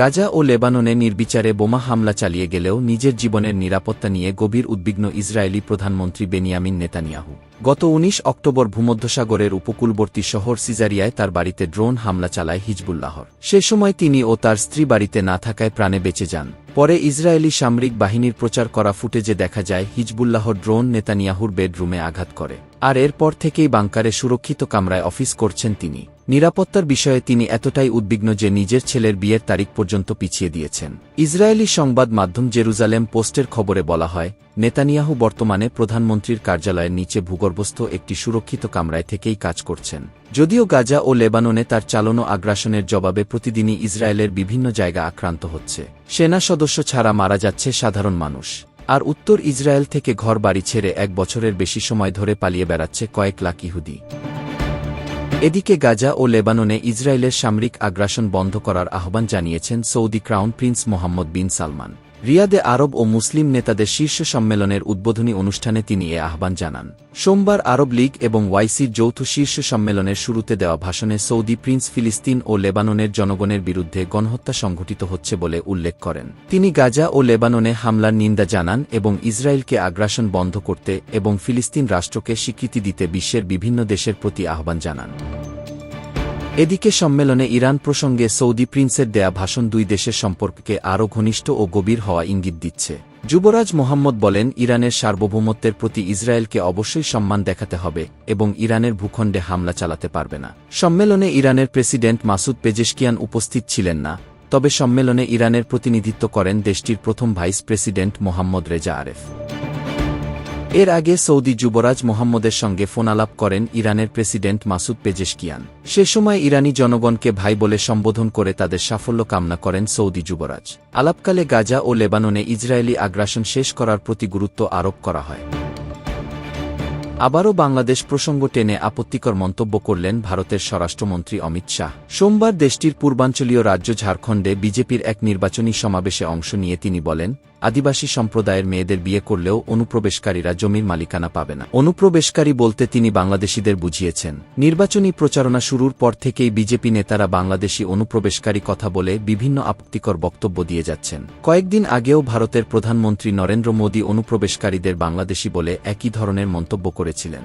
গাজা ও লেবাননে নির্বিচারে বোমা হামলা চালিয়ে গেলেও নিজের জীবনের নিরাপত্তা নিয়ে গভীর উদ্বিগ্ন ইসরায়েলি প্রধানমন্ত্রী বেনিয়ামিন নেতানিয়াহু। গত ১৯ অক্টোবর ভূমধ্যসাগরের উপকূলবর্তী শহর সিজারিয়ায় তার বাড়িতে ড্রোন হামলা চালায় হিজবুল্লাহর। সে সময় তিনি ও তার স্ত্রী বাড়িতে না থাকায় প্রাণে বেঁচে যান। পরে ইসরায়েলি সামরিক বাহিনীর প্রচার করা ফুটেজে দেখা যায়, হিজবুল্লাহর ড্রোন নেতানিয়াহুর বেডরুমে আঘাত করে। আর এরপর থেকেই বাংকারে সুরক্ষিত কামরায় অফিস করছেন তিনি। নিরাপত্তার বিষয়ে তিনি এতটাই উদ্বিগ্ন যে নিজের ছেলের বিয়ের তারিখ পর্যন্ত পিছিয়ে দিয়েছেন। ইসরায়েলি সংবাদ মাধ্যম জেরুজালেম পোস্টের খবরে বলা হয়, নেতানিয়াহু বর্তমানে প্রধানমন্ত্রীর কার্যালয়ের নিচে ভূগর্ভস্থ একটি সুরক্ষিত কামরায় থেকেই কাজ করছেন। যদিও গাজা ও লেবাননে তার চালনো আগ্রাসনের জবাবে প্রতিদিনই ইসরায়েলের বিভিন্ন জায়গা আক্রান্ত হচ্ছে। সেনা সদস্য ছাড়া মারা যাচ্ছে সাধারণ মানুষ। আর উত্তর ইসরায়েল থেকে ঘর বাড়ি ছেড়ে এক বছরের বেশি সময় ধরে পালিয়ে বেড়াচ্ছে কয়েক লাখ ইহুদি। এদিকে গাজা ও লেবাননে ইসরায়েলের সামরিক আগ্রাসন বন্ধ করার আহ্বান জানিয়েছেন Saudi crown prince Mohammed bin Salman. রিয়াদে আরব ও মুসলিম নেতাদের শীর্ষ সম্মেলনের উদ্বোধনী অনুষ্ঠানে তিনি এ আহ্বান জানান। সোমবার আরব লীগ এবং ওয়াইসির যৌথ শীর্ষ সম্মেলনের শুরুতে দেওয়া ভাষণে সৌদি প্রিন্স ফিলিস্তিন ও লেবাননের জনগণের বিরুদ্ধে গণহত্যা সংঘটিত হচ্ছে বলে উল্লেখ করেন। তিনি গাজা ও লেবাননে হামলার নিন্দা জানান এবং ইসরায়েলকে আগ্রাসন বন্ধ করতে এবং ফিলিস্তিন রাষ্ট্রকে স্বীকৃতি দিতে বিশ্বের বিভিন্ন দেশের প্রতি আহ্বান জানান। এদিকে সম্মেলনে ইরান প্রসঙ্গে সৌদি প্রিন্সের দেয়া ভাষণ দুই দেশের সম্পর্ককে আরও ঘনিষ্ঠ ও গভীর হওয়া ইঙ্গিত দিচ্ছে। যুবরাজ মোহাম্মদ বলেন, ইরানের সার্বভৌমত্বের প্রতি ইসরায়েলকে অবশ্যই সম্মান দেখাতে হবে এবং ইরানের ভূখণ্ডে হামলা চালাতে পারবে না। সম্মেলনে ইরানের প্রেসিডেন্ট মাসুদ পেজেশকিয়ান উপস্থিত ছিলেন না, তবে সম্মেলনে ইরানের প্রতিনিধিত্ব করেন দেশটির প্রথম vice president Mohammad Reza Aref. এর আগে সৌদি যুবরাজ মোহাম্মদের সঙ্গে ফোনালাপ করেন ইরানের প্রেসিডেন্ট মাসুদ পেজেশকিয়ান। সে সময় ইরানি জনগণকে ভাই বলে সম্বোধন করে তাদের সাফল্য কামনা করেন সৌদি যুবরাজ। আলাপকালে গাজা ও লেবাননে ইসরায়েলি আগ্রাসন শেষ করার প্রতি গুরুত্ব আরোপ করা হয়। আবারও বাংলাদেশ প্রসঙ্গ টেনে আপত্তিকর মন্তব্য করলেন ভারতের স্বরাষ্ট্রমন্ত্রী অমিত শাহ। সোমবার দেশটির পূর্বাঞ্চলীয় রাজ্য ঝাড়খণ্ডে বিজেপির এক নির্বাচনী সমাবেশে অংশ নিয়ে তিনি বলেন আদিবাসী সম্প্রদায়ের মেয়েদের বিয়ে করলেও অনুপ্রবেশকারীরা জমির মালিকানা পাবে না। অনুপ্রবেশকারী বলতে তিনি বাংলাদেশিদের বুঝিয়েছেন। নির্বাচনী প্রচারণা শুরুর পর থেকেই বিজেপি নেতারা বাংলাদেশি অনুপ্রবেশকারী কথা বলে বিভিন্ন আপত্তিকর বক্তব্য দিয়ে যাচ্ছেন। কয়েকদিন আগেও ভারতের প্রধানমন্ত্রী নরেন্দ্র মোদী অনুপ্রবেশকারীদের বাংলাদেশি বলে একই ধরনের মন্তব্য করেছিলেন।